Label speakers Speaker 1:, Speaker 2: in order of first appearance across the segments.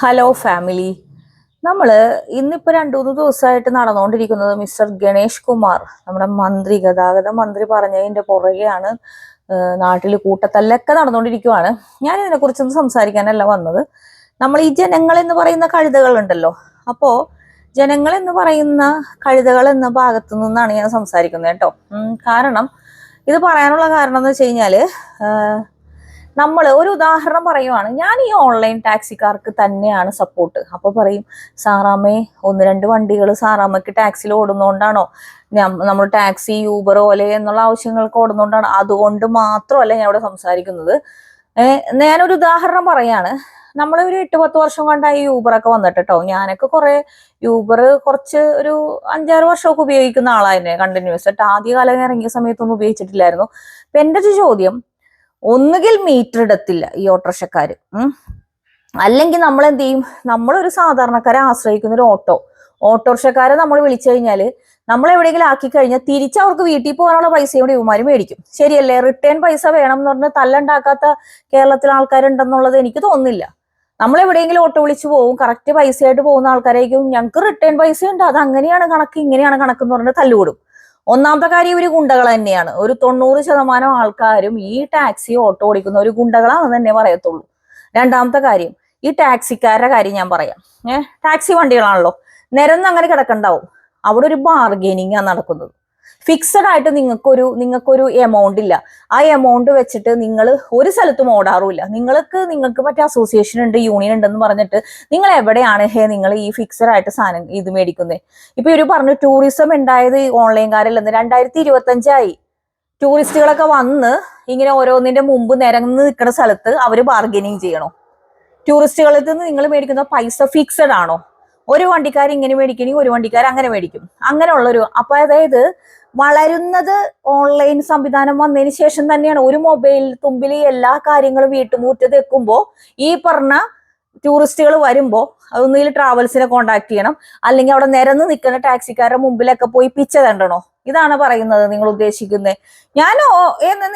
Speaker 1: Hello family നമ്മൾ ഇന്നിപ്പോൾ രണ്ടു മൂന്ന് ദിവസമായിട്ട് നടന്നുകൊണ്ടിരിക്കുന്നത് മിസ്റ്റർ ഗണേഷ് കുമാർ. നമ്മുടെ മന്ത്രി ഗതാഗത മന്ത്രി പറഞ്ഞതിന്റെ പുറകെയാണ് നാട്ടിൽ കൂട്ടത്തല്ലൊക്കെ നടന്നുകൊണ്ടിരിക്കുവാണ് ഞാൻ ഇതിനെക്കുറിച്ചൊന്നും സംസാരിക്കാനല്ല വന്നത്. നമ്മൾ ഈ ജനങ്ങൾ എന്ന് പറയുന്ന കഴുതകൾ ഉണ്ടല്ലോ. അപ്പോ ജനങ്ങൾ എന്ന് പറയുന്ന കഴുതകൾ എന്ന ഭാഗത്തു നിന്നാണ് ഞാൻ സംസാരിക്കുന്നത് കേട്ടോ. കാരണം ഇത് പറയാനുള്ള കാരണം എന്ന് വെച്ച് കഴിഞ്ഞാൽ നമ്മൾ ഒരു ഉദാഹരണം പറയുവാണ്. ഞാൻ ഈ ഓൺലൈൻ ടാക്സിക്കാർക്ക് തന്നെയാണ് സപ്പോർട്ട് അപ്പോൾ പറയും സാറാമ്മേ ഒന്ന് രണ്ട് വണ്ടികൾ സാറാമ്മയ്ക്ക് ടാക്സിയിൽ ഓടുന്നോണ്ടാണോ? നമ്മൾ ടാക്സി യൂബർ ഓലെ എന്നുള്ള ആവശ്യങ്ങൾക്ക് ഓടുന്നോണ്ടാണ്. അതുകൊണ്ട് മാത്രമല്ല ഞാൻ ഇവിടെ സംസാരിക്കുന്നത് ഞാനൊരു ഉദാഹരണം പറയാണ്. നമ്മൾ ഒരു എട്ട് പത്ത് വർഷം കൊണ്ടായി യൂബറൊക്കെ വന്നിട്ട് കേട്ടോ ഞാനൊക്കെ കുറെ യൂബർ കുറച്ച് ഒരു അഞ്ചാറ് വർഷമൊക്കെ ഉപയോഗിക്കുന്ന ആളായിരുന്നു കണ്ടിന്യൂസ്. ആയിട്ട് ആദ്യകാലം ഇറങ്ങിയ സമയത്തൊന്നും ഉപയോഗിച്ചിട്ടില്ലായിരുന്നു. അപ്പൊ എന്റെ ഒരു ചോദ്യം ഒന്നുകിൽ മീറ്റർ ഇടത്തില്ല ഈ ഓട്ടോറിക്ഷക്കാര്. അല്ലെങ്കിൽ നമ്മൾ എന്ത് ചെയ്യും? നമ്മളൊരു സാധാരണക്കാരെ ആശ്രയിക്കുന്ന ഒരു ഓട്ടോ. ഓട്ടോറിക്ഷക്കാരെ നമ്മൾ വിളിച്ചു കഴിഞ്ഞാൽ നമ്മൾ എവിടെയെങ്കിലും ആക്കി കഴിഞ്ഞാൽ തിരിച്ച് അവർക്ക് വീട്ടിൽ പോകാനുള്ള പൈസയും കൂടി ഇവമാര് മേടിക്കും. ശരിയല്ലേ? റിട്ടേൺ പൈസ വേണം എന്ന് പറഞ്ഞ് തല്ലുണ്ടാക്കാത്ത കേരളത്തിലെ ആൾക്കാരുണ്ടെന്നുള്ളത് എനിക്ക് തോന്നുന്നില്ല. നമ്മൾ എവിടെയെങ്കിലും ഓട്ടോ വിളിച്ചു പോകും കറക്റ്റ് പൈസയായിട്ട് പോകുന്ന ആൾക്കാരായിരിക്കും. ഞങ്ങൾക്ക് റിട്ടേൺ പൈസ ഉണ്ട് അത് അങ്ങനെയാണ് കണക്ക് ഇങ്ങനെയാണ് കണക്ക് എന്ന് പറഞ്ഞിട്ട് തല്ലുകൂടും. ഒന്നാമത്തെ കാര്യം ഇവർ ഗുണ്ടകൾ തന്നെയാണ്. ഒരു തൊണ്ണൂറ് ശതമാനം ആൾക്കാരും ഈ ടാക്സി ഓട്ടോ ഓടിക്കുന്ന ഒരു ഗുണ്ടകളാണെന്ന് തന്നെ പറയത്തുള്ളൂ. രണ്ടാമത്തെ കാര്യം ഈ ടാക്സിക്കാരുടെ കാര്യം ഞാൻ പറയാം. ഏഹ് ടാക്സി വണ്ടികളാണല്ലോ. നിരന്ന് അങ്ങനെ കിടക്കണ്ടാവും. അവിടെ ഒരു ബാർഗെയിനിങ് ആണ് നടക്കുന്നത്. ഫിക്സഡ് ആയിട്ട് നിങ്ങൾക്കൊരു നിങ്ങൾക്കൊരു എമൗണ്ട് ഇല്ല. ആ എമൗണ്ട് വെച്ചിട്ട് നിങ്ങൾ ഒരു സ്ഥലത്തും ഓടാറുമില്ല. നിങ്ങൾക്ക് നിങ്ങൾക്ക് മറ്റേ അസോസിയേഷൻ ഉണ്ട് യൂണിയൻ ഉണ്ടെന്ന് പറഞ്ഞിട്ട് നിങ്ങൾ എവിടെയാണ് ഹേ നിങ്ങൾ ഈ ഫിക്സഡ് ആയിട്ട് സാധനം ഇത് മേടിക്കുന്നത് ഇപ്പൊ ഇവർ പറഞ്ഞു ടൂറിസം ഉണ്ടായത് ഓൺലൈൻകാരല്ലെന്ന് രണ്ടായിരത്തി ഇരുപത്തി അഞ്ചായി ടൂറിസ്റ്റുകളൊക്കെ വന്ന് ഇങ്ങനെ ഓരോന്നിന്റെ മുമ്പ് നിരന്ന് നിൽക്കുന്ന സ്ഥലത്ത് അവർ ബാർഗനിങ് ചെയ്യണോ. ടൂറിസ്റ്റുകളിൽ നിന്ന് നിങ്ങൾ മേടിക്കുന്ന പൈസ ഫിക്സഡ് ആണോ? ഒരു വണ്ടിക്കാർ ഇങ്ങനെ മേടിക്കണമെങ്കിൽ ഒരു വണ്ടിക്കാർ അങ്ങനെ മേടിക്കും. അങ്ങനെയുള്ളൊരു അപ്പൊ അതായത് വളരുന്നത് ഓൺലൈൻ സംവിധാനം വന്നതിന് ശേഷം തന്നെയാണ് ഒരു മൊബൈൽ തുമ്പിൽ എല്ലാ കാര്യങ്ങളും വീട്ടുമുറ്റത്ത് വെക്കുമ്പോൾ ഈ പറഞ്ഞ ടൂറിസ്റ്റുകൾ വരുമ്പോൾ ഒന്നുകിൽ ട്രാവൽസിനെ കോണ്ടാക്ട് ചെയ്യണം. അല്ലെങ്കിൽ അവിടെ നിരന്ന് നിൽക്കുന്ന ടാക്സിക്കാരുടെ മുമ്പിലൊക്കെ പോയി പിച്ച തണ്ടണോ? ഇതാണ് പറയുന്നത് നിങ്ങൾ ഉദ്ദേശിക്കുന്നത് ഞാൻ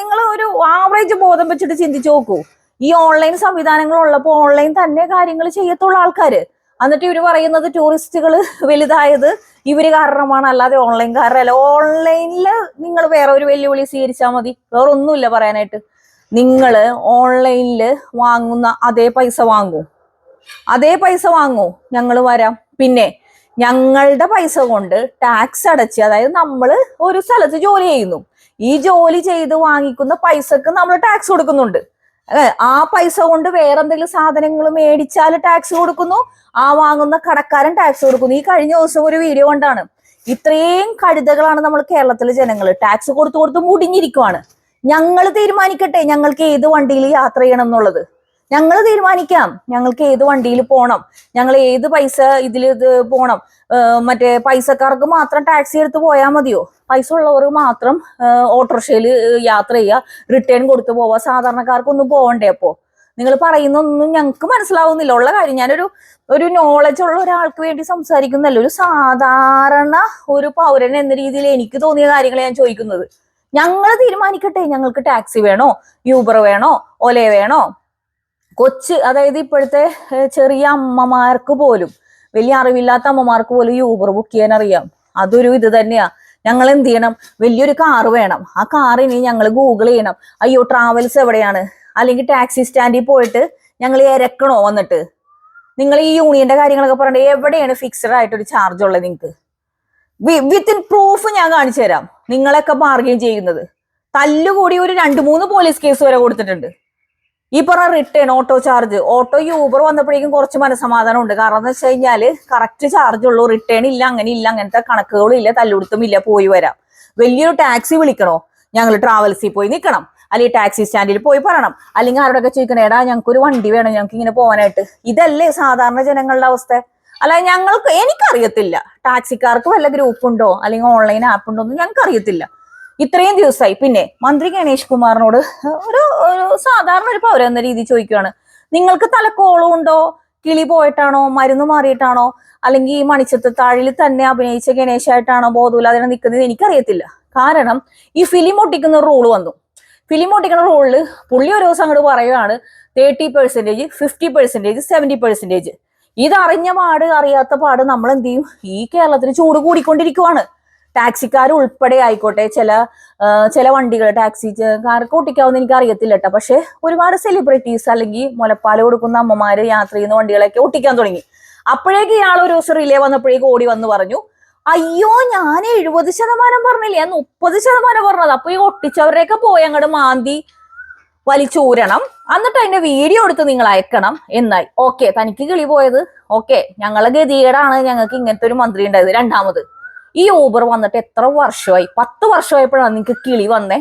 Speaker 1: നിങ്ങൾ ഒരു ആവറേജ് ബോധം വെച്ചിട്ട് ചിന്തിച്ചു നോക്കൂ. ഈ ഓൺലൈൻ സംവിധാനങ്ങൾ ഉള്ളപ്പോൾ ഓൺലൈൻ തന്നെ കാര്യങ്ങൾ ചെയ്യത്തുള്ള ആൾക്കാര്. എന്നിട്ട് ഇവർ പറയുന്നത് ടൂറിസ്റ്റുകൾ വലുതായത് ഇവർ കാരണമാണ്. അല്ലാതെ ഓൺലൈൻ കാരണമല്ല ഓൺലൈനിൽ നിങ്ങൾ വേറെ ഒരു വെല്ലുവിളി സ്വീകരിച്ചാൽ മതി. വേറെ ഒന്നുമില്ല പറയാനായിട്ട് നിങ്ങൾ ഓൺലൈനിൽ വാങ്ങുന്ന അതേ പൈസ വാങ്ങൂ. അതേ പൈസ വാങ്ങൂ. ഞങ്ങൾ വരാം. പിന്നെ ഞങ്ങളുടെ പൈസ കൊണ്ട് ടാക്സ് അടച്ച് അതായത് നമ്മൾ ഒരു സ്ഥലത്ത് ജോലി ചെയ്യുന്നു. ഈ ജോലി ചെയ്ത് വാങ്ങിക്കുന്ന പൈസക്ക് നമ്മൾ ടാക്സ് കൊടുക്കുന്നുണ്ട്. ഏ, ആ പൈസ കൊണ്ട് വേറെ എന്തെങ്കിലും സാധനങ്ങൾ മേടിച്ചാൽ ടാക്സ് കൊടുക്കുന്നു ആ വാങ്ങുന്ന കടക്കാരൻ ടാക്സ് കൊടുക്കുന്നു. ഈ കഴിഞ്ഞ ദിവസം ഒരു വീഡിയോ കൊണ്ടാണ്. ഇത്രയും കഴുതകളാണ് നമ്മൾ കേരളത്തിലെ ജനങ്ങൾ ടാക്സ് കൊടുത്തു കൊടുത്ത് മുടിഞ്ഞിരിക്കുവാണ്. ഞങ്ങൾ തീരുമാനിക്കട്ടെ ഞങ്ങൾക്ക് ഏത് വണ്ടിയിൽ യാത്ര ചെയ്യണം എന്നുള്ളത്. ഞങ്ങൾ തീരുമാനിക്കാം. ഞങ്ങൾക്ക് ഏത് വണ്ടിയിൽ പോകണം ഞങ്ങൾ ഏത് പൈസ ഇതിൽ ഇത് പോകണം മറ്റേ പൈസക്കാർക്ക് മാത്രം ടാക്സി എടുത്ത് പോയാൽ മതിയോ? പൈസ ഉള്ളവർ മാത്രം ഓട്ടോറിക്ഷയിൽ യാത്ര ചെയ്യുക റിട്ടേൺ കൊടുത്തു പോവുക. സാധാരണക്കാർക്കൊന്നും പോകണ്ടേ അപ്പോ? നിങ്ങൾ പറയുന്നൊന്നും ഞങ്ങൾക്ക് മനസ്സിലാവുന്നില്ല. ഉള്ള കാര്യം ഞാനൊരു ഒരു നോളജ് ഉള്ള ഒരാൾക്ക് വേണ്ടി സംസാരിക്കുന്നല്ല ഒരു സാധാരണ ഒരു പൗരൻ എന്ന രീതിയിൽ എനിക്ക് തോന്നിയ കാര്യങ്ങൾ ഞാൻ ചോദിക്കുന്നത്. ഞങ്ങൾ തീരുമാനിക്കട്ടെ. ഞങ്ങൾക്ക് ടാക്സി വേണോ? യൂബർ വേണോ? ഒലേ വേണോ? കൊച്ച് അതായത് ഇപ്പോഴത്തെ ചെറിയ അമ്മമാർക്ക് പോലും വലിയ അറിവില്ലാത്ത അമ്മമാർക്ക് പോലും ഈ ഊബർ ബുക്ക് ചെയ്യാൻ അറിയാം. അതൊരു ഇത് തന്നെയാ. ഞങ്ങൾ എന്ത് ചെയ്യണം? വലിയൊരു കാറ് വേണം. ആ കാറിന് ഞങ്ങൾ ഗൂഗിൾ ചെയ്യണം. അയ്യോ ട്രാവൽസ് എവിടെയാണ്? അല്ലെങ്കിൽ ടാക്സി സ്റ്റാൻഡിൽ പോയിട്ട് ഞങ്ങൾ ഇരക്കണോ വന്നിട്ട്? നിങ്ങൾ ഈ യൂണിയന്റെ കാര്യങ്ങളൊക്കെ പറഞ്ഞിട്ട് എവിടെയാണ് ഫിക്സഡ് ആയിട്ടൊരു ചാർജ് ഉള്ളത് നിങ്ങൾക്ക് വിത്തിൻ പ്രൂഫ് ഞാൻ കാണിച്ചു തരാം. നിങ്ങളൊക്കെ ബാർഗെയിൻ ചെയ്യുന്നത്. തല്ലുകൂടി ഒരു രണ്ട് മൂന്ന് പോലീസ് കേസ് വരെ കൊടുത്തിട്ടുണ്ട്. ഈ പറഞ്ഞ return auto charge auto Uber വന്നപ്പോഴേക്കും കുറച്ച് മനസമാധാനം ഉണ്ട് കാരണം എന്ന് വെച്ച് കഴിഞ്ഞാൽ കറക്റ്റ് ചാർജ് ഉള്ളൂ. റിട്ടേൺ ഇല്ല അങ്ങനെ ഇല്ല അങ്ങനത്തെ കണക്കുകളും ഇല്ല തല്ലുടുത്തും ഇല്ല പോയി വരാം. വലിയൊരു ടാക്സി വിളിക്കണോ? ഞങ്ങൾ ട്രാവൽസിൽ പോയി നിൽക്കണം. അല്ലെങ്കിൽ ടാക്സി സ്റ്റാൻഡിൽ പോയി പറയണം. അല്ലെങ്കിൽ ആരോടൊക്കെ ചോദിക്കണം എടാ ഞങ്ങൾക്ക് ഒരു വണ്ടി വേണം ഞങ്ങൾക്ക് ഇങ്ങനെ പോകാനായിട്ട്. ഇതല്ലേ സാധാരണ ജനങ്ങളുടെ അവസ്ഥ. അല്ല ഞങ്ങൾക്ക് എനിക്കറിയത്തില്ല. ടാക്സിക്കാർക്ക് വല്ല ഗ്രൂപ്പ് ഉണ്ടോ? അല്ലെങ്കിൽ ഓൺലൈൻ ആപ്പ് ഉണ്ടോ? എന്ന് ഞങ്ങൾക്ക് അറിയത്തില്ല ഇത്രയും ദിവസമായി. പിന്നെ മന്ത്രി ഗണേഷ് കുമാറിനോട് ഒരു ഒരു സാധാരണ ഒരു പൗരൻ എന്ന രീതി ചോദിക്കുകയാണ് നിങ്ങൾക്ക് തലക്കോളം ഉണ്ടോ? കിളി പോയിട്ടാണോ? മരുന്ന് മാറിയിട്ടാണോ? അല്ലെങ്കിൽ ഈ മണിച്ചത്ത് താഴിൽ തന്നെ അഭിനയിച്ച ഗണേശായിട്ടാണോ ബോധമില്ലാതെ നിൽക്കുന്നത് എനിക്കറിയത്തില്ല. കാരണം ഈ ഫിലിം ഒട്ടിക്കുന്ന റൂൾ വന്നു. ഫിലിം ഒട്ടിക്കുന്ന റൂളിൽ പുള്ളി ഒരു ദിവസം അങ്ങോട്ട് പറയുകയാണ് thirty percentage fifty percentage seventy percentage ഇതറിഞ്ഞ പാട് അറിയാത്ത പാട് നമ്മൾ എന്ത് ചെയ്യും? ഈ കേരളത്തിന് ചൂട് കൂടിക്കൊണ്ടിരിക്കുവാണ്. ടാക്സിക്കാർ ഉൾപ്പെടെ ആയിക്കോട്ടെ ചില ചില വണ്ടികൾ ടാക്സി കാർക്ക് ഓട്ടിക്കാവുന്ന എനിക്ക് അറിയത്തില്ല കേട്ടോ. പക്ഷെ ഒരുപാട് സെലിബ്രിറ്റീസ് അല്ലെങ്കിൽ മുലപ്പാൽ കൊടുക്കുന്ന അമ്മമാര് യാത്ര ചെയ്യുന്ന വണ്ടികളൊക്കെ ഓട്ടിക്കാൻ തുടങ്ങി. അപ്പോഴേക്ക് ഇയാൾ ഒരു ദിവസം റിലേ വന്നപ്പോഴേക്ക് ഓടി വന്ന് പറഞ്ഞു അയ്യോ ഞാൻ എഴുപത് ശതമാനം പറഞ്ഞില്ല? ഞാൻ മുപ്പത് ശതമാനം പറഞ്ഞത്. അപ്പൊ ഈ ഒട്ടിച്ചവരെയൊക്കെ പോയി അങ്ങോട്ട് മാന്തി വലിച്ചൂരണം. എന്നിട്ട് അതിന്റെ വീഡിയോ എടുത്ത് നിങ്ങൾ അയക്കണം എന്നായി. ഓക്കെ തനിക്ക് കിളി പോയത്. ഓക്കെ ഞങ്ങളെ ഗതികേടാണ് ഞങ്ങൾക്ക് ഇങ്ങനത്തെ ഒരു മന്ത്രി ഉണ്ടായത്. രണ്ടാമത് ഈ ഊബർ വന്നിട്ട് എത്ര വർഷമായി? പത്ത് വർഷമായപ്പോഴാണ് നിങ്ങൾക്ക് കിളി വന്നേ.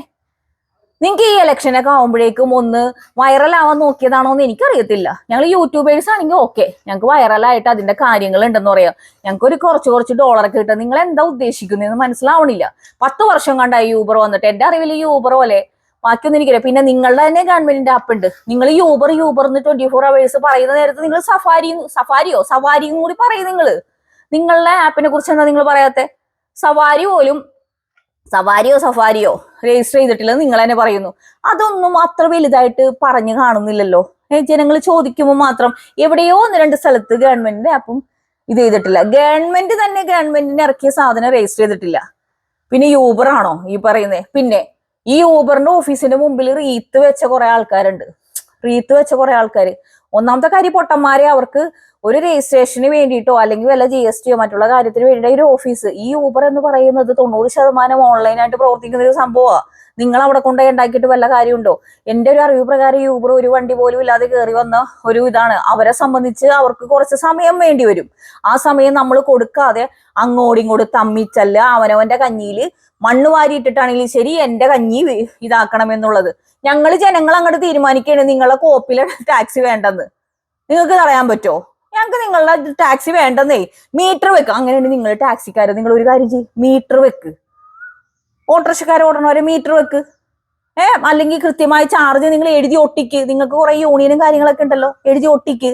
Speaker 1: നിങ്ങൾക്ക് ഈ ഇലക്ഷനൊക്കെ ആവുമ്പോഴേക്കും ഒന്ന് വൈറലാവാൻ നോക്കിയതാണോ എന്ന് എനിക്കറിയത്തില്ല. ഞങ്ങൾ യൂട്യൂബേഴ്സ് ആണെങ്കിൽ ഓക്കെ ഞങ്ങൾക്ക് വൈറലായിട്ട് അതിന്റെ കാര്യങ്ങൾ ഉണ്ടെന്ന് പറയാം. ഞങ്ങൾക്ക് ഒരു കുറച്ച് കുറച്ച് ഡോളറൊക്കെ കിട്ടുക നിങ്ങൾ എന്താ ഉദ്ദേശിക്കുന്നതെന്ന് മനസ്സിലാവണില്ല. പത്ത് വർഷം കണ്ടായി യൂബർ വന്നിട്ട്. എന്റെ അറിവിൽ ഈ യൂബർ പോലെ ബാക്കിയൊന്നും എനിക്കറിയാം പിന്നെ നിങ്ങളുടെ തന്നെ ഗവൺമെന്റിന്റെ ആപ്പ് ഉണ്ട്. നിങ്ങൾ യൂബർ യൂബർ എന്ന് ട്വന്റി ഫോർ അവേഴ്സ് പറയുന്ന നേരത്ത് നിങ്ങൾ സഫാരി സഫാരിയോ സവാരിയും കൂടി പറയും നിങ്ങൾ നിങ്ങളുടെ ആപ്പിനെ കുറിച്ച് എന്താ നിങ്ങൾ പറയാത്തെ? സവാരി പോലും സവാരിയോ സഫാരിയോ രജിസ്റ്റർ ചെയ്തിട്ടില്ലെന്ന് നിങ്ങൾ തന്നെ പറയുന്നു. അതൊന്നും അത്ര വലുതായിട്ട് പറഞ്ഞു കാണുന്നില്ലല്ലോ. ജനങ്ങൾ ചോദിക്കുമ്പോൾ മാത്രം എവിടെയോ ഒന്ന് രണ്ട് സ്ഥലത്ത് ഗവൺമെന്റിന്റെ അപ്പം ഇത് ചെയ്തിട്ടില്ല. ഗവൺമെന്റ് തന്നെ ഗവൺമെന്റിന് ഇറക്കിയ സാധനം രജിസ്റ്റർ ചെയ്തിട്ടില്ല. പിന്നെ യൂബർ ആണോ ഈ പറയുന്നേ? പിന്നെ ഈ യൂബറിന്റെ ഓഫീസിന്റെ മുമ്പിൽ റീത്ത് വെച്ച കുറെ ആൾക്കാരുണ്ട്. റീത്ത് വെച്ച കുറെ ആൾക്കാർ ഒന്നാമത്തെ കാര്യം പൊട്ടന്മാരെ അവർക്ക് ഒരു രജിസ്ട്രേഷന് വേണ്ടിയിട്ടോ അല്ലെങ്കിൽ വല്ല ജി എസ് ടിയോ മറ്റുള്ള കാര്യത്തിന് വേണ്ടിയിട്ട് ഒരു ഓഫീസ് ഈ ഊബർ എന്ന് പറയുന്നത് തൊണ്ണൂറ് ശതമാനം ഓൺലൈനായിട്ട് പ്രവർത്തിക്കുന്ന ഒരു സംഭവമാണ് നിങ്ങൾ അവിടെ കൊണ്ട് ഉണ്ടാക്കിയിട്ട് വല്ല കാര്യമുണ്ടോ? എന്റെ ഒരു അറിവ് പ്രകാരം ഈ ഊബർ ഒരു വണ്ടി പോലും ഇല്ലാതെ കയറി വന്ന ഒരു ഇതാണ്. അവരെ സംബന്ധിച്ച് അവർക്ക് കുറച്ച് സമയം വേണ്ടി വരും. ആ സമയം നമ്മൾ കൊടുക്കാതെ അങ്ങോട്ടും ഇങ്ങോട്ടും തമ്മിച്ചല്ല അവനവന്റെ കഞ്ഞിയിൽ മണ്ണ് വാരിയിട്ടിട്ടാണെങ്കിലും ശരി എന്റെ കഞ്ഞി ഇതാക്കണം എന്നുള്ളത്. ഞങ്ങൾ ജനങ്ങൾ അങ്ങോട്ട് തീരുമാനിക്കുകയാണ് നിങ്ങളെ കോപ്പിലെ ടാക്സി വേണ്ടെന്ന്. നിങ്ങൾക്ക് തടയാൻ പറ്റുമോ ഞങ്ങൾക്ക് നിങ്ങളുടെ ടാക്സി വേണ്ടെന്നേ. മീറ്റർ വെക്ക്. അങ്ങനെയാണ് നിങ്ങൾ ടാക്സിക്കാരെ നിങ്ങൾ ഒരു കാര്യം ചെയ്യും. മീറ്റർ വെക്ക്. ഓട്ടോറിക്ഷക്കാർ ഓടണവരെ മീറ്റർ വെക്ക്. ഏ അല്ലെങ്കിൽ കൃത്യമായ ചാർജ് നിങ്ങൾ എഴുതി ഒട്ടിക്ക്. നിങ്ങൾക്ക് കുറെ യൂണിയനും കാര്യങ്ങളൊക്കെ ഉണ്ടല്ലോ. എഴുതി ഒട്ടിക്ക്.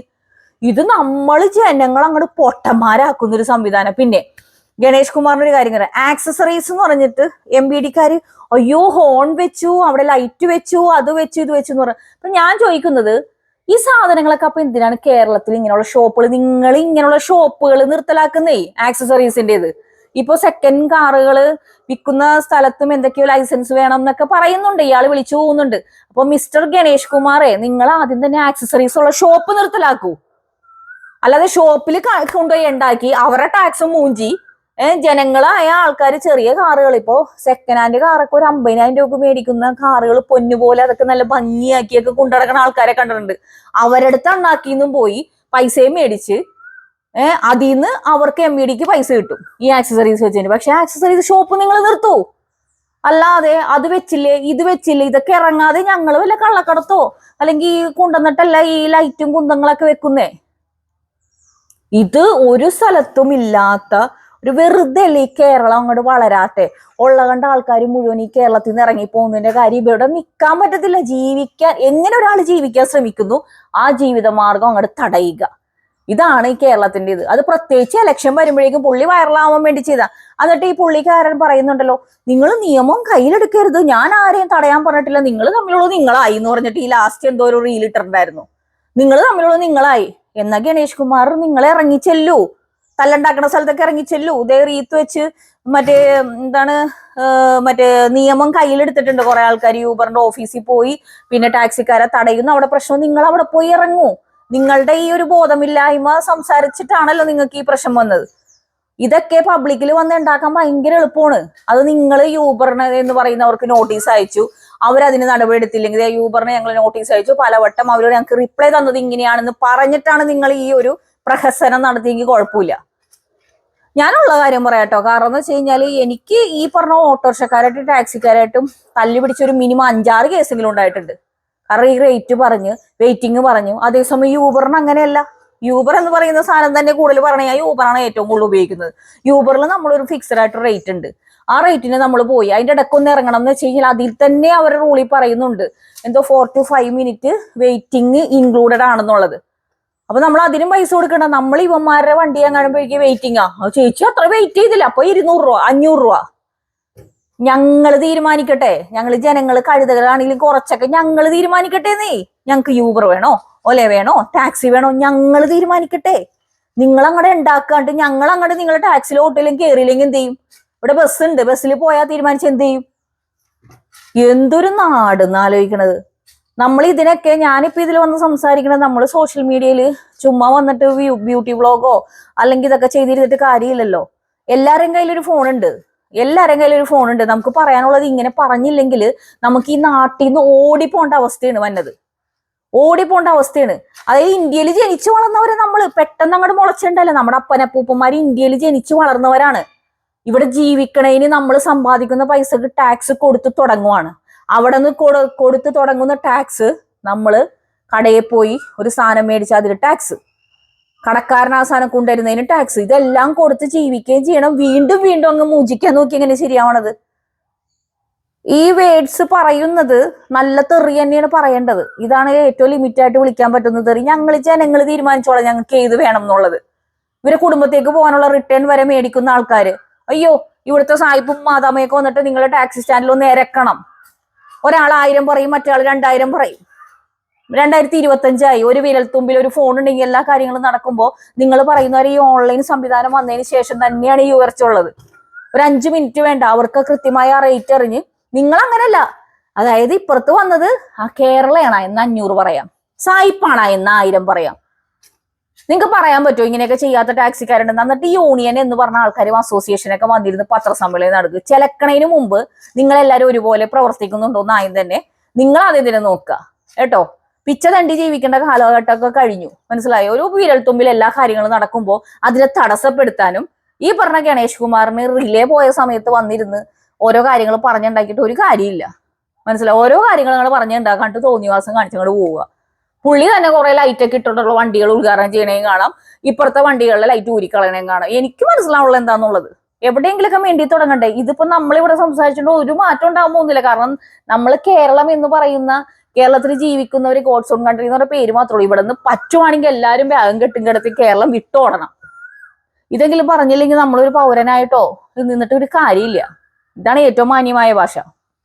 Speaker 1: ഇത് നമ്മൾ ജനങ്ങൾ അങ്ങോട്ട് പൊട്ടന്മാരാക്കുന്ന ഒരു സംവിധാനം. പിന്നെ ഗണേഷ് കുമാറിന്റെ ഒരു കാര്യം പറയാം. ആക്സസറീസ് എന്ന് പറഞ്ഞിട്ട് എം ബി ഡിക്കാര് അയ്യോ ഹോൺ വെച്ചു അവിടെ ലൈറ്റ് വെച്ചു അത് വെച്ചു ഇത് വെച്ചു എന്ന് പറഞ്ഞു അപ്പൊ ഞാൻ ചോദിക്കുന്നത് ഈ സാധനങ്ങളൊക്കെ അപ്പൊ എന്തിനാണ് കേരളത്തിൽ ഇങ്ങനെയുള്ള ഷോപ്പുകൾ? നിങ്ങൾ ഇങ്ങനെയുള്ള ഷോപ്പുകൾ നിർത്തലാക്കുന്നേ ആക്സസറീസിന്റേത് ഇപ്പൊ സെക്കൻഡ് കാറുകൾ വിൽക്കുന്ന സ്ഥലത്തും എന്തൊക്കെയോ ലൈസൻസ് വേണം എന്നൊക്കെ പറയുന്നുണ്ട്. ഇയാൾ വിളിച്ചു പോകുന്നുണ്ട്. അപ്പൊ മിസ്റ്റർ ഗണേഷ് കുമാറെ നിങ്ങൾ ആദ്യം തന്നെ ആക്സസറീസ് ഉള്ള ഷോപ്പ് നിർത്തലാക്കൂ. അല്ലാതെ ഷോപ്പിൽ കൊണ്ടുപോയി ഉണ്ടാക്കി അവരുടെ ടാക്സ് മൂഞ്ചി. ജനങ്ങളായ ആൾക്കാർ ചെറിയ കാറുകൾ ഇപ്പോ സെക്കൻഡ് ഹാൻഡ് കാറൊക്കെ ഒരു അമ്പതിനായിരം രൂപ മേടിക്കുന്ന കാറുകൾ പൊന്നുപോലെ അതൊക്കെ നല്ല ഭംഗിയാക്കിയൊക്കെ കൊണ്ടുനടക്കുന്ന ആൾക്കാരെ കണ്ടിട്ടുണ്ട്. അവരുടെ അടുത്ത് അണ്ണാക്കിന്നും പോയി പൈസയും മേടിച്ച് ഏഹ് അതിൽ നിന്ന് അവർക്ക് എം ഇ ഡിക്ക് പൈസ കിട്ടും ഈ ആക്സസറീസ് വെച്ചതിന് പക്ഷെ ആക്സസറീസ് ഷോപ്പ് നിങ്ങൾ നിർത്തൂ. അല്ലാതെ അത് വെച്ചില്ലേ ഇത് വെച്ചില്ലേ ഇതൊക്കെ ഇറങ്ങാതെ ഞങ്ങൾ വല്ല കള്ളക്കടത്തോ അല്ലെങ്കിൽ ഈ കൊണ്ടുവന്നിട്ടല്ല ഈ ലൈറ്റും കുന്തങ്ങളൊക്കെ വെക്കുന്നേ? ഇത് ഒരു സ്ഥലത്തും ഇല്ലാത്ത ഒരു വെറുതെ അല്ലേ ഈ കേരളം അങ്ങോട്ട് വളരാത്തെ? ഉള്ള കണ്ട ആൾക്കാർ മുഴുവൻ ഈ കേരളത്തിൽ നിന്ന് ഇറങ്ങി പോകുന്നതിന്റെ കാര്യം ഇവിടെ നിൽക്കാൻ പറ്റത്തില്ല. ജീവിക്കാൻ എങ്ങനെ ഒരാൾ ജീവിക്കാൻ ശ്രമിക്കുന്നു? ആ ജീവിത മാർഗം അങ്ങോട്ട് തടയുക. ഇതാണ് ഈ കേരളത്തിന്റെ ഇത് അത് പ്രത്യേകിച്ച് ഇലക്ഷൻ വരുമ്പോഴേക്കും പുള്ളി വൈറലാവാൻ വേണ്ടി ചെയ്താ. എന്നിട്ട് ഈ പുള്ളിക്കാരൻ പറയുന്നുണ്ടല്ലോ നിങ്ങൾ നിയമം കയ്യിലെടുക്കരുത്. ഞാൻ ആരെയും തടയാൻ പറഞ്ഞിട്ടില്ല. നിങ്ങൾ തമ്മിലുള്ള നിങ്ങളായി എന്ന് പറഞ്ഞിട്ട് ഈ ലാസ്റ്റ് എന്തോ ഒരു റീൽ ഇട്ടിട്ടുണ്ടായിരുന്നു. നിങ്ങൾ തമ്മിലുള്ള നിങ്ങളായി. എന്നാ ഗണേഷ് കുമാർ നിങ്ങളെ ഇറങ്ങി ചെല്ലൂ തല്ലുണ്ടാക്കുന്ന സ്ഥലത്തൊക്കെ ഇറങ്ങി ചെല്ലൂ. ഇതേ റീത്ത് വെച്ച് മറ്റേ എന്താണ് മറ്റേ നിയമം കയ്യിലെടുത്തിട്ടുണ്ട് കുറെ ആൾക്കാർ യൂബറിന്റെ ഓഫീസിൽ പോയി പിന്നെ ടാക്സിക്കാരെ തടയുന്നു. അവിടെ പ്രശ്നം നിങ്ങൾ അവിടെ പോയി ഇറങ്ങൂ. നിങ്ങളുടെ ഈ ഒരു ബോധമില്ലായ്മ സംസാരിച്ചിട്ടാണല്ലോ നിങ്ങൾക്ക് ഈ പ്രശ്നം വന്നത്. ഇതൊക്കെ പബ്ലിക്കിൽ വന്ന് ഉണ്ടാക്കാൻ ഭയങ്കര എളുപ്പമാണ്. അത് നിങ്ങൾ യൂബറിന് എന്ന് പറയുന്നവർക്ക് നോട്ടീസ് അയച്ചു. അവരതിന് നടപടി എടുത്തില്ലെങ്കിൽ യൂബറിന് ഞങ്ങൾ നോട്ടീസ് അയച്ചു. പലവട്ടം അവരോട് ഞങ്ങൾക്ക് റിപ്ലൈ തന്നത് ഇങ്ങനെയാണെന്ന് പറഞ്ഞിട്ടാണ് നിങ്ങൾ ഈ ഒരു പ്രഹസനം നടത്തിയെങ്കിൽ കുഴപ്പമില്ല. ഞാനുള്ള കാര്യം പറയാട്ടോ. കാരണം എന്ന് വെച്ച് കഴിഞ്ഞാൽ എനിക്ക് ഈ പറഞ്ഞ ഓട്ടോറിക്ഷക്കാരായിട്ടും ടാക്സിക്കാരായിട്ടും തല്ലി പിടിച്ച ഒരു മിനിമം അഞ്ചാറ് കേസെങ്കിലും ഉണ്ടായിട്ടുണ്ട്. കാരണം ഈ റേറ്റ് പറഞ്ഞ് വെയിറ്റിംഗ് പറഞ്ഞു. അതേസമയം യൂബറിന് അങ്ങനെയല്ല. യൂബർ എന്ന് പറയുന്ന സാധനം തന്നെ കൂടുതൽ പറഞ്ഞാൽ യൂബറാണ് ഏറ്റവും കൂടുതൽ ഉപയോഗിക്കുന്നത്. യൂബറിൽ നമ്മളൊരു ഫിക്സഡ് ആയിട്ട് റേറ്റ് ഉണ്ട്. ആ റേറ്റിന് നമ്മൾ പോയി. അതിന്റെ ഇടയ്ക്കൊന്ന് ഇറങ്ങണം എന്ന് വെച്ച് കഴിഞ്ഞാൽ അതിൽ തന്നെ അവർ റൂളിൽ പറയുന്നുണ്ട്. എന്തോ four two five minute waiting included ആണെന്നുള്ളത്. അപ്പൊ നമ്മൾ അതിനും പൈസ കൊടുക്കണ്ട. നമ്മൾ ഇവന്മാരുടെ വണ്ടി വെയിറ്റിംഗ് ആ. ചേച്ചി അത്ര വെയിറ്റ് ചെയ്തില്ല. അപ്പൊ ഇരുന്നൂറ് രൂപ അഞ്ഞൂറ് രൂപ. ഞങ്ങൾ തീരുമാനിക്കട്ടെ. ഞങ്ങൾ ജനങ്ങൾ കഴുതകളാണെങ്കിലും കുറച്ചൊക്കെ ഞങ്ങൾ തീരുമാനിക്കട്ടെ നീ. ഞങ്ങൾക്ക് യൂബർ വേണോ? ഒല വേണോ? ടാക്സി വേണോ? ഞങ്ങൾ തീരുമാനിക്കട്ടെ. നിങ്ങൾ അങ്ങടെ ഉണ്ടാക്കാണ്ട് ഞങ്ങൾ അങ്ങോട്ട് നിങ്ങളുടെ ടാക്സിയിലോ ഓട്ടോയിലും കയറിയില്ലെങ്കിൽ എന്ത് ചെയ്യും? ഇവിടെ ബസ് ഉണ്ട്. ബസ്സിൽ പോയാൽ തീരുമാനിച്ച് എന്ത് ചെയ്യും? എന്തൊരു നാട് എന്ന് ആലോചിക്കണത്? നമ്മൾ ഇതിനൊക്കെ ഞാനിപ്പോ ഇതിൽ വന്ന് സംസാരിക്കണത് നമ്മൾ സോഷ്യൽ മീഡിയയിൽ ചുമ്മാ വന്നിട്ട് ബ്യൂട്ടി വ്ളോഗോ അല്ലെങ്കിൽ ഇതൊക്കെ ചെയ്തിരുന്നിട്ട് കാര്യമില്ലല്ലോ. എല്ലാവരുടെയും കയ്യിലൊരു ഫോൺ ഉണ്ട്. എല്ലാവരുടെയും കയ്യിലൊരു ഉണ്ട്. നമുക്ക് പറയാനുള്ളത് ഇങ്ങനെ പറഞ്ഞില്ലെങ്കിൽ നമുക്ക് ഈ നാട്ടിൽ നിന്ന് ഓടിപ്പോണ്ട അവസ്ഥയാണ് വന്നത്. ഓടിപ്പോണ്ട അവസ്ഥയാണ്. അതായത് ഇന്ത്യയിൽ ജനിച്ചു വളർന്നവരെ നമ്മൾ പെട്ടെന്ന് അങ്ങോട്ട് മുളച്ചിട്ടുണ്ടല്ലോ നമ്മുടെ അപ്പനപ്പൂപ്പന്മാർ ഇന്ത്യയിൽ ജനിച്ചു വളർന്നവരാണ്. ഇവിടെ ജീവിക്കണേന് നമ്മൾ സമ്പാദിക്കുന്ന പൈസക്ക് ടാക്സ് കൊടുത്ത് തുടങ്ങുവാണ്. അവിടെ നിന്ന് കൊടു കൊടുത്ത് തുടങ്ങുന്ന ടാക്സ് നമ്മൾ കടയിൽ പോയി ഒരു സാധനം മേടിച്ചാൽ അതിൽ ടാക്സ് കടക്കാരൻ ആ സാധനം കൊണ്ടുവരുന്നതിന് ടാക്സ് ഇതെല്ലാം കൊടുത്ത് ജീവിക്കുകയും ചെയ്യണം. വീണ്ടും വീണ്ടും അങ്ങ് മൂജിക്കാൻ നോക്കി എങ്ങനെ ശരിയാവണത്? ഈ വേഡ്സ് പറയുന്നത് നല്ല തെറി തന്നെയാണ് പറയേണ്ടത്. ഇതാണ് ഏറ്റവും ലിമിറ്റ് ആയിട്ട് വിളിക്കാൻ പറ്റുന്ന തെറി. ഞങ്ങൾ ജനങ്ങൾ തീരുമാനിച്ചോളാം ഞങ്ങൾക്ക് ഏത് വേണം എന്നുള്ളത്. ഇവരെ കുടുംബത്തേക്ക് പോകാനുള്ള റിട്ടേൺ വരെ മേടിക്കുന്ന ആൾക്കാര്. അയ്യോ ഇവിടുത്തെ സായിപ്പും മാതാമയൊക്കെ വന്നിട്ട് നിങ്ങളുടെ ടാക്സി സ്റ്റാൻഡിൽ ഒന്ന് ഇറക്കണം ഒരാൾ ആയിരം പറയും മറ്റേ രണ്ടായിരം പറയും. രണ്ടായിരത്തി ഇരുപത്തഞ്ചായി. ഒരു വിരൽത്തുമ്പിൽ ഒരു ഫോൺ ഉണ്ടെങ്കിൽ എല്ലാ കാര്യങ്ങളും നടക്കുമ്പോൾ നിങ്ങൾ പറയുന്നവരെ ഈ ഓൺലൈൻ സംവിധാനം വന്നതിന് ശേഷം തന്നെയാണ് ഈ ഉയർച്ച ഉള്ളത്. ഒരു അഞ്ച് മിനിറ്റ് വേണ്ട. അവർക്ക് കൃത്യമായ ആ റേറ്റ് അറിഞ്ഞ് നിങ്ങൾ അങ്ങനല്ല അതായത് ഇപ്പുറത്ത് വന്നത് ആ കേരളയാണ് എന്ന് അഞ്ഞൂറ് പറയാം. സായിപ്പാണ് എന്ന് ആയിരം പറയാം. നിങ്ങൾക്ക് പറയാൻ പറ്റുമോ? ഇങ്ങനെയൊക്കെ ചെയ്യാത്ത ടാക്സിക്കാരുണ്ട് എന്നിട്ട് യൂണിയൻ എന്ന് പറഞ്ഞ ആൾക്കാരും അസോസിയേഷനൊക്കെ വന്നിരുന്ന് പത്രസമ്മേളനം നടക്കുക ചിലക്കണതിന് മുമ്പ് നിങ്ങളെല്ലാവരും ഒരുപോലെ പ്രവർത്തിക്കുന്നുണ്ടോ എന്നായും തന്നെ നിങ്ങൾ ആദ്യം തന്നെ നോക്കുക. കേട്ടോ? പിച്ച തണ്ടി ജീവിക്കേണ്ട കാലഘട്ടമൊക്കെ കഴിഞ്ഞു. മനസ്സിലായോ? ഒരു വിരൽത്തുമ്പിൽ എല്ലാ കാര്യങ്ങളും നടക്കുമ്പോൾ അതിനെ തടസ്സപ്പെടുത്താനും ഈ പറഞ്ഞ ഗണേഷ് കുമാറിന് റിലേ പോയ സമയത്ത് വന്നിരുന്ന് ഓരോ കാര്യങ്ങൾ പറഞ്ഞുണ്ടാക്കിയിട്ട് ഒരു കാര്യമില്ല. മനസ്സിലായി? ഓരോ കാര്യങ്ങൾ നിങ്ങൾ പറഞ്ഞുണ്ടാക്കാണ്ട് തോന്നിവാസം കാണിച്ചങ്ങോട്ട് പോവുക. പുള്ളി തന്നെ കുറെ ലൈറ്റ് ഒക്കെ ഇട്ടിട്ടുള്ള വണ്ടികൾ ഉദ്ഘാടനം ചെയ്യണേയും കാണാം. ഇപ്പുറത്തെ വണ്ടികളിലെ ലൈറ്റ് ഊരിക്കളയണേയും കാണാം. എനിക്ക് മനസ്സിലാവുള്ള എന്താന്നുള്ളത്? എവിടെയെങ്കിലൊക്കെ വേണ്ടി തുടങ്ങണ്ടേ? ഇതിപ്പോ നമ്മളിവിടെ സംസാരിച്ചിട്ട് ഒരു മാറ്റം ഉണ്ടാകാൻ പോകുന്നില്ല. കാരണം നമ്മൾ കേരളം എന്ന് പറയുന്ന കേരളത്തിൽ ജീവിക്കുന്നവർ ഗോഡ്സ് ഓൺ കൺട്രി എന്ന് പറഞ്ഞ പേര് മാത്രമേ ഇവിടെ നിന്ന് പറ്റുവാണെങ്കിൽ എല്ലാവരും ബാഗും കെട്ടും കിടത്തി കേരളം വിട്ടോടണം ഇതെങ്കിലും പറഞ്ഞില്ലെങ്കിൽ നമ്മളൊരു പൗരനായിട്ടോ നിന്നിട്ട് ഒരു കാര്യമില്ല. ഇതാണ് ഏറ്റവും മാന്യമായ ഭാഷ.